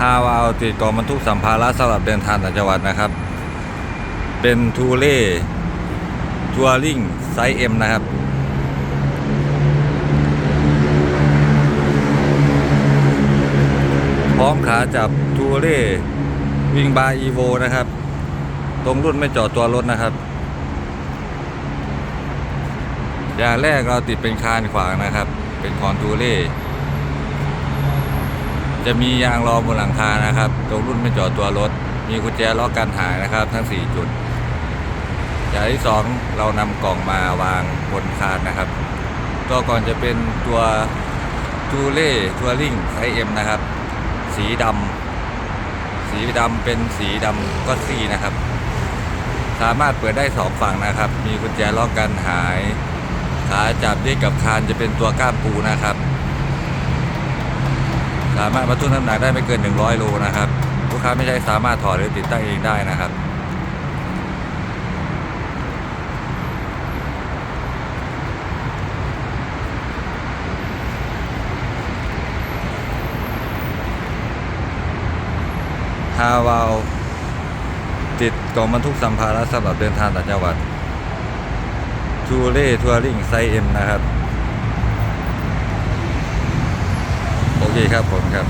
ฮาวาวติดกล่องบรรทุกสัมภาระสำหรับเดินทางต่างจังหวัดนะครับ เป็นทูเล่ทัวริงไซส์เอ็มนะครับพร้อมขาจับทูเล่วิงบาอีโวนะครับ ตรงรุ่นไม่จอดตัวรถนะครับ อย่างแรกเราติดเป็นคานขวางนะครับ เป็นคอนทูเล่ จะมียางรอบนหลังคานะครับ ตรงรุ่นไม่จอดตัวรถ มีกุญแจล็อกกันหายนะครับ ทั้ง 4 จุด อย่างที่ 2 เรานำกล่องมาวางบนคานนะครับ ตัวก่อนจะเป็นตัวทูเล่ทัวริงไซเอ็มนะครับ สีดำสีดำเป็นสีดำก็ซี่นะครับ สามารถเปิดได้สองฝั่งนะครับ มีกุญแจล็อกกันหายขาจับได้กับคานจะเป็นตัวก้ามปูนะครับ สามารถบรรทุกน้ำหนักได้ไม่เกิน 100โลนะครับ ลูกค้าไม่ใช่สามารถถอดหรือติดตั้งเองได้นะครับฮาวาวติดกองบรรทุกสัมภาระสำหรับเดินทางต่างจังหวัด ทูเล่ทัวริงไซเอ็มนะครับ โอเคครับผมครับ